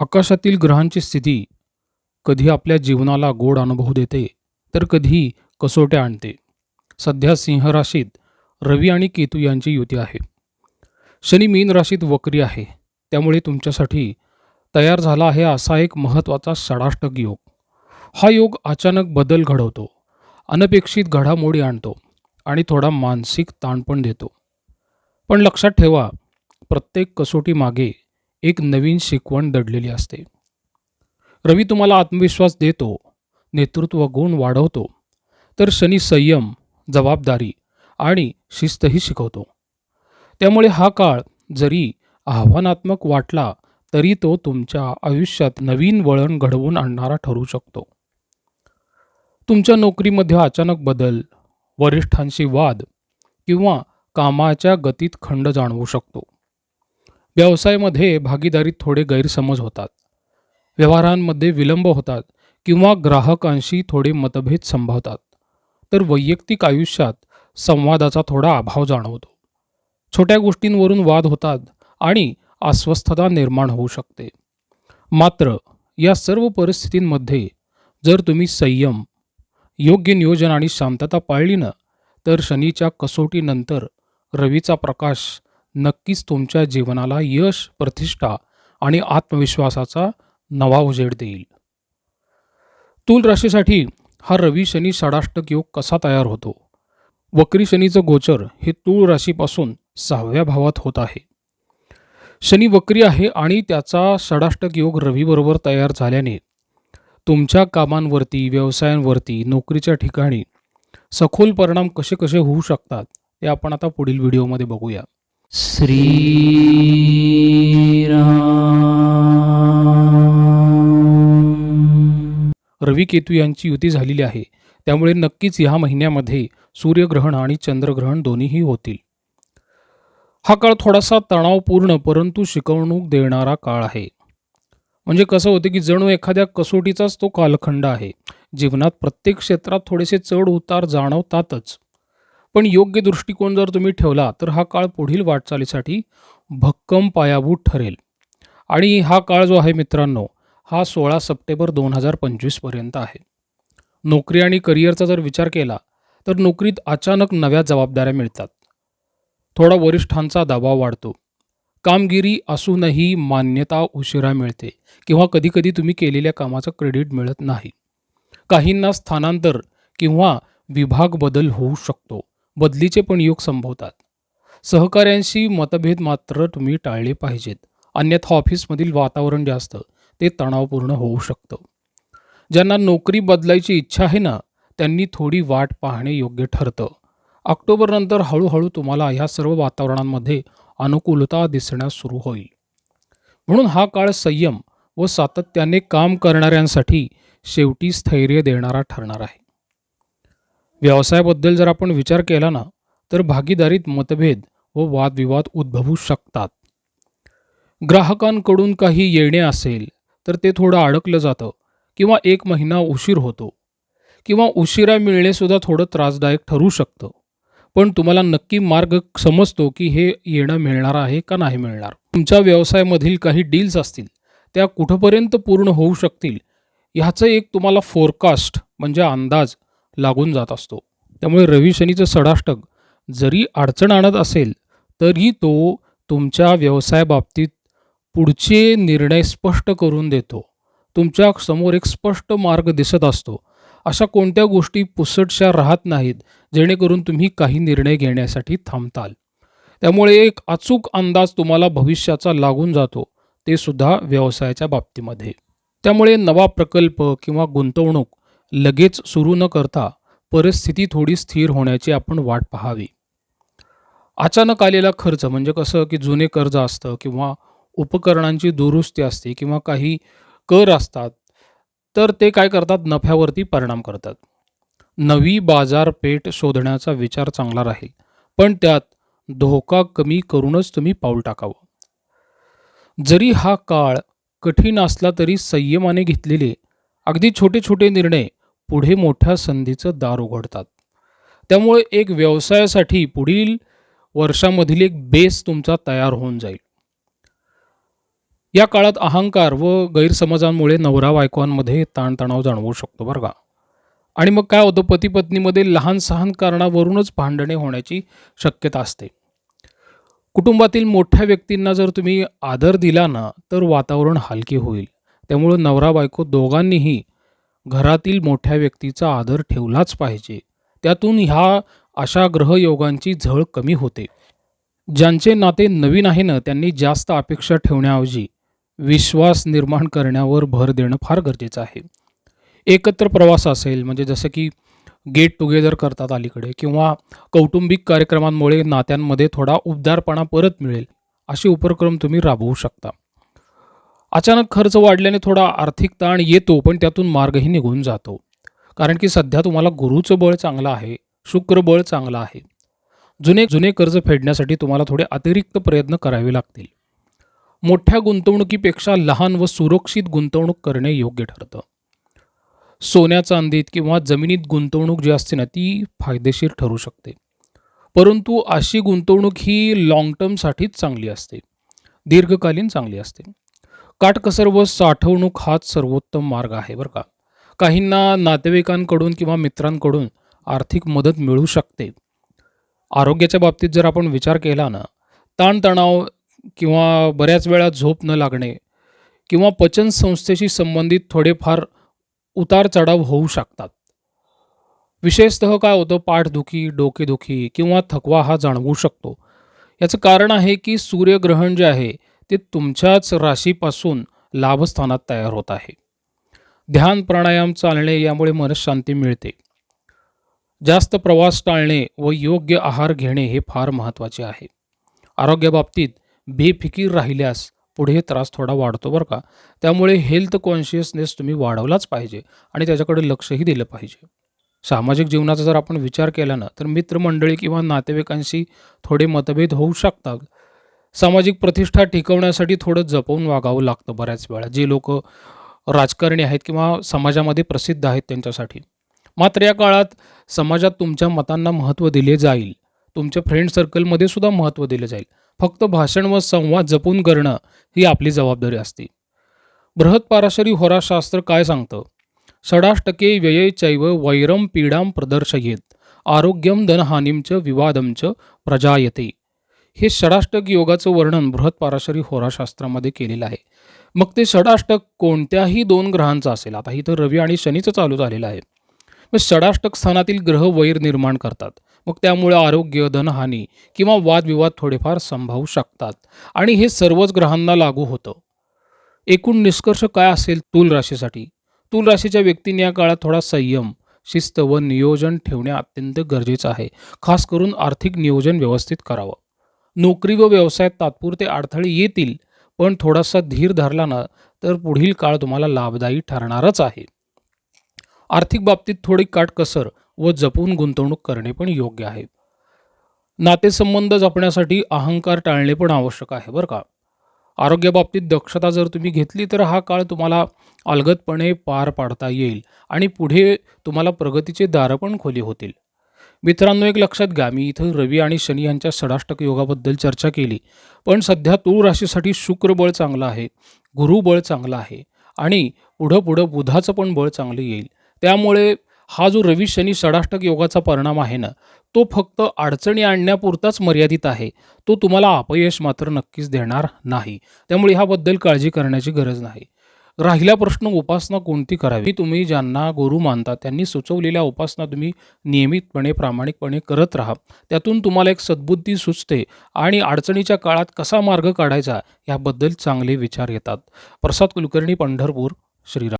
आकाशातील ग्रहांची स्थिती कधी आपल्या जीवनाला गोड अनुभव देते तर कधी कसोट्या आणते. सध्या सिंह राशीत रवी आणि केतू यांची युती आहे. शनी मीन राशीत वक्री आहे. त्यामुळे तुमच्यासाठी तयार झाला आहे असा एक महत्त्वाचा षडाष्टक योग. हा योग अचानक बदल घडवतो अनपेक्षित घडामोडी आणतो आणि थोडा मानसिक ताण पण देतो. पण लक्षात ठेवा प्रत्येक कसोटी मागे एक नवीन शिकवण दडलेली असते. रवी तुम्हाला आत्मविश्वास देतो नेतृत्व गुण वाढवतो तर शनी संयम जबाबदारी आणि शिस्तही शिकवतो. त्यामुळे हा काळ जरी आव्हानात्मक वाटला तरी तो तुमच्या आयुष्यात नवीन वळण घडवून आणणारा ठरू शकतो. तुमच्या नोकरीमध्ये अचानक बदल वरिष्ठांशी वाद किंवा कामाच्या गतीत खंड जाणवू शकतो. व्यवसायामध्ये भागीदारीत थोडे गैरसमज होतात. व्यवहारांमध्ये विलंब होतात किंवा ग्राहकांशी थोडे मतभेद संभवतात. तर वैयक्तिक आयुष्यात संवादाचा थोडा अभाव जाणवतो. छोट्या गोष्टींवरून वाद होतात आणि अस्वस्थता निर्माण होऊ शकते. मात्र या सर्व परिस्थितींमध्ये जर तुम्ही संयम योग्य नियोजन आणि शांतता पाळली ना तर शनीच्या कसोटीनंतर रवीचा प्रकाश नक्कीच तुमच्या जीवनाला यश प्रतिष्ठा आणि आत्मविश्वासाचा नवा उजेड देईल. तूल राशीसाठी हा रवी शनी षडाष्टक योग कसा तयार होतो? वक्री शनीचं गोचर हे तूळ राशीपासून सहाव्या भावात होत आहे. शनी वक्री आहे आणि त्याचा षडाष्टक योग रवीबरोबर तयार झाल्याने तुमच्या कामांवरती व्यवसायांवरती नोकरीच्या ठिकाणी सखोल परिणाम कसे कसे होऊ शकतात ते आपण आता पुढील व्हिडिओमध्ये बघूया. श्रीराम रवी केतू यांची युती झालेली आहे. त्यामुळे नक्कीच ह्या महिन्यामध्ये सूर्यग्रहण आणि चंद्रग्रहण दोन्हीही होतील. हा काळ थोडासा तणावपूर्ण परंतु शिकवणूक देणारा काळ आहे. म्हणजे कसं होतं की जणू एखाद्या कसोटीचाच तो कालखंड आहे. जीवनात प्रत्येक क्षेत्रात थोडेसे चढ उतार जाणवतातच. पण योग्य दृष्टिकोन जर तुम्ही ठेवला तर हा काळ पुढील वाटचालीसाठी भक्कम पायाभूत ठरेल. आणि हा काळ जो आहे मित्रांनो हा सोळा सप्टेंबर दोन हजार पंचवीसपर्यंत आहे. नोकरी आणि करिअरचा जर विचार केला तर नोकरीत अचानक नव्या जबाबदाऱ्या मिळतात. थोडा वरिष्ठांचा दबाव वाढतो. कामगिरी असूनही मान्यता उशिरा मिळते किंवा कधीकधी तुम्ही केलेल्या कामाचं क्रेडिट मिळत नाही. काहींना स्थानांतर किंवा विभाग बदल होऊ शकतो. बदलीचे पण योग संभवतात. सहकाऱ्यांशी मतभेद मात्र तुम्ही टाळले पाहिजेत. अन्यथा ऑफिसमधील वातावरण जे असतं ते तणावपूर्ण होऊ शकतं. ज्यांना नोकरी बदलायची इच्छा आहे ना त्यांनी थोडी वाट पाहणे योग्य ठरतं. ऑक्टोबरनंतर हळूहळू तुम्हाला ह्या सर्व वातावरणांमध्ये अनुकूलता दिसण्यास सुरू होईल. म्हणून हा काळ संयम व सातत्याने काम करणाऱ्यांसाठी शेवटी स्थैर्य देणारा ठरणार आहे. व्यवसायाबद्दल जर आपण विचार केला ना तर भागीदारीत मतभेद व वादविवाद उद्भवू शकतात. ग्राहकांकडून काही येणे असेल तर ते थोडं अडकलं जातं किंवा एक महिना उशीर होतो किंवा उशिरा मिळणेसुद्धा थोडं त्रासदायक ठरू शकतं. पण तुम्हाला नक्की मार्ग समजतो की हे येणं मिळणार आहे का नाही मिळणार. तुमच्या व्यवसायामधील काही डील्स असतील त्या कुठंपर्यंत पूर्ण होऊ शकतील ह्याचं एक तुम्हाला फोरकास्ट म्हणजे अंदाज लागून जात असतो. त्यामुळे रवी शनीचं सडाष्टक जरी अडचण आणत असेल तरी तो तुमच्या व्यवसायाबाबतीत पुढचे निर्णय स्पष्ट करून देतो. तुमच्यासमोर एक स्पष्ट मार्ग दिसत असतो. अशा कोणत्या गोष्टी पुसटशा राहत नाहीत जेणेकरून तुम्ही काही निर्णय घेण्यासाठी थांबताल. त्यामुळे एक अचूक अंदाज तुम्हाला भविष्याचा लागून जातो ते सुद्धा व्यवसायाच्या बाबतीमध्ये. त्यामुळे नवा प्रकल्प किंवा गुंतवणूक लगेच सुरू न करता परिस्थिती थोडी स्थिर होण्याची आपण वाट पाहावी. अचानक आलेला खर्च म्हणजे कसं की जुने कर्ज असतं किंवा उपकरणांची दुरुस्ती असते किंवा काही कर असतात तर ते काय करतात? नफ्यावरती परिणाम करतात. नवी बाजारपेठ शोधण्याचा विचार चांगला राहील पण त्यात धोका कमी करूनच तुम्ही पाऊल टाकावं. जरी हा काळ कठीण असला तरी संयमाने घेतलेले अगदी छोटे छोटे निर्णय पुढे मोठ्या संधीचं दार उघडतात. त्यामुळे एक व्यवसायासाठी पुढील वर्षामधील एक बेस तुमचा तयार होऊन जाईल. या काळात अहंकार व गैरसमजांमुळे नवरा बायकोंमध्ये ताणतणाव जाणवू शकतो बरं का? आणि मग काय होतं? पती पत्नीमध्ये लहान सहान कारणावरूनच भांडणे होण्याची शक्यता असते. कुटुंबातील मोठ्या व्यक्तींना जर तुम्ही आदर दिला ना तर वातावरण हलके होईल. त्यामुळं नवरा बायको दोघांनीही घरातील मोठ्या व्यक्तीचा आदर ठेवलाच पाहिजे. त्यातून ह्या अशा ग्रहयोगांची झळ कमी होते. ज्यांचे नाते नवीन आहे ना त्यांनी जास्त अपेक्षा ठेवण्याऐवजी विश्वास निर्माण करण्यावर भर देणं फार गरजेचं आहे. एकत्र प्रवास असेल म्हणजे जसं की गेट टुगेदर करतात अलीकडे किंवा कौटुंबिक कार्यक्रमांमुळे नात्यांमध्ये थोडा उबदारपणा परत मिळेल असे उपक्रम तुम्ही राबवू शकता. अचानक खर्च वाढल्याने थोडा आर्थिक ताण येतो पण त्यातून मार्गही निघून जातो. कारण की सध्या तुम्हाला गुरुचं बळ चांगलं आहे शुक्र बळ चांगलं आहे. जुने जुने कर्ज फेडण्यासाठी तुम्हाला थोडे अतिरिक्त प्रयत्न करावे लागतील. मोठ्या गुंतवणुकीपेक्षा लहान व सुरक्षित गुंतवणूक करणे योग्य ठरतं. सोन्या चांदीत किंवा जमिनीत गुंतवणूक जी असते ना ती फायदेशीर ठरू शकते. परंतु अशी गुंतवणूक ही लाँग टर्मसाठीच चांगली असते. दीर्घकालीन चांगली असते. काटकसर व साठवणूक हाच सर्वोत्तम मार्ग आहे बरं का. काहींना नातेवाईकांकडून किंवा मित्रांकडून आर्थिक मदत मिळू शकते. आरोग्याच्या बाबतीत जर आपण विचार केला ना ताणतणाव किंवा बऱ्याच वेळा झोप न लागणे किंवा पचन संस्थेशी संबंधित थोडेफार उतार चढाव होऊ शकतात. विशेषतः काय होतं पाठदुखी डोकेदुखी किंवा थकवा हा जाणवू शकतो. याचं कारण आहे की सूर्यग्रहण जे आहे ते तुमच्याच राशीपासून लाभस्थानात तयार होत आहे. ध्यान प्राणायाम चालणे यामुळे मनशांती मिळते. जास्त प्रवास टाळणे व योग्य आहार घेणे हे फार महत्त्वाचे आहे. आरोग्याबाबतीत बेफिकीर राहिल्यास पुढे त्रास थोडा वाढतो बरं का. त्यामुळे हेल्थ कॉन्शियसनेस तुम्ही वाढवलाच पाहिजे आणि त्याच्याकडे लक्षही दिलं पाहिजे. सामाजिक जीवनाचा जर आपण विचार केला ना तर मित्रमंडळी किंवा नातेवाईकांशी थोडे मतभेद होऊ शकतात. सामाजिक प्रतिष्ठा टिकवण्यासाठी थोडं जपवून वागावं लागतं बऱ्याच वेळा. जे लोक राजकारणी आहेत किंवा समाजामध्ये प्रसिद्ध आहेत त्यांच्यासाठी. मात्र या काळात समाजात तुमच्या मतांना महत्त्व दिले जाईल. तुमच्या फ्रेंड सर्कलमध्ये सुद्धा महत्त्व दिले जाईल. फक्त भाषण व संवाद जपून करणं ही आपली जबाबदारी असते. बृहत पाराशरी होराशास्त्र काय सांगतं? षडाष्टके व्यय चैव वैरम पीडाम प्रदर्शयेत. आरोग्यम धनहानींच विवादमच प्रजायते. हे षडाष्टक योगाचं वर्णन बृहत पाराशरी होराशास्त्रामध्ये केलेलं आहे. मग ते षडाष्टक कोणत्याही दोन ग्रहांचं असेल. आता इथं रवी आणि शनीचं चालू झालेलं आहे. मग षडाष्टक स्थानातील ग्रह वैर निर्माण करतात. मग त्यामुळे आरोग्य धनहानी किंवा वादविवाद थोडेफार संभावू शकतात. आणि हे सर्वच ग्रहांना लागू होतं. एकूण निष्कर्ष काय असेल तूल राशीसाठी? तूल राशीच्या व्यक्तीने या काळात थोडा संयम शिस्त व नियोजन ठेवणे अत्यंत गरजेचं आहे. खास करून आर्थिक नियोजन व्यवस्थित करावं. नोकरी व व्यवसायात तात्पुरते अडथळे येतील पण थोडासा धीर धरला ना तर पुढील काळ तुम्हाला लाभदायी ठरणारच आहे. आर्थिक बाबतीत थोडी काटकसर व जपून गुंतवणूक करणे पण योग्य आहे. नातेसंबंध जपण्यासाठी अहंकार टाळणे पण आवश्यक आहे बरं का. आरोग्याबाबतीत दक्षता जर तुम्ही घेतली तर हा काळ तुम्हाला अलगदपणे पार पाडता येईल आणि पुढे तुम्हाला प्रगतीचे दारं पण खोली होतील. मित्रांनो एक लक्षात घ्या मी इथं रवी आणि शनी यांच्या षडाष्टक योगाबद्दल चर्चा केली पण सध्या तूळ राशीसाठी शुक्र बळ चांगलं आहे गुरु बळ चांगलं आहे आणि पुढं पुढं बुधाचं पण बळ चांगलं येईल. त्यामुळे हा जो रवी शनी षडाष्टक योगाचा परिणाम आहे ना तो फक्त अडचणी आणण्यापुरताच मर्यादित आहे तो तुम्हाला अपयश मात्र नक्कीच देणार नाही. त्यामुळे ह्याबद्दल काळजी करण्याची गरज नाही. राहिला प्रश्न उपासना कोणती करावी? तुम्ही ज्यांना गुरु मानता त्यांनी सुचवलेल्या उपासना तुम्ही नियमितपणे प्रामाणिकपणे करत राहा. त्यातून तुम्हाला एक सद्बुद्धी सुचते आणि अडचणीच्या काळात कसा मार्ग काढायचा याबद्दल चांगले विचार येतात. प्रसाद कुलकर्णी पंढरपूर श्रीराम.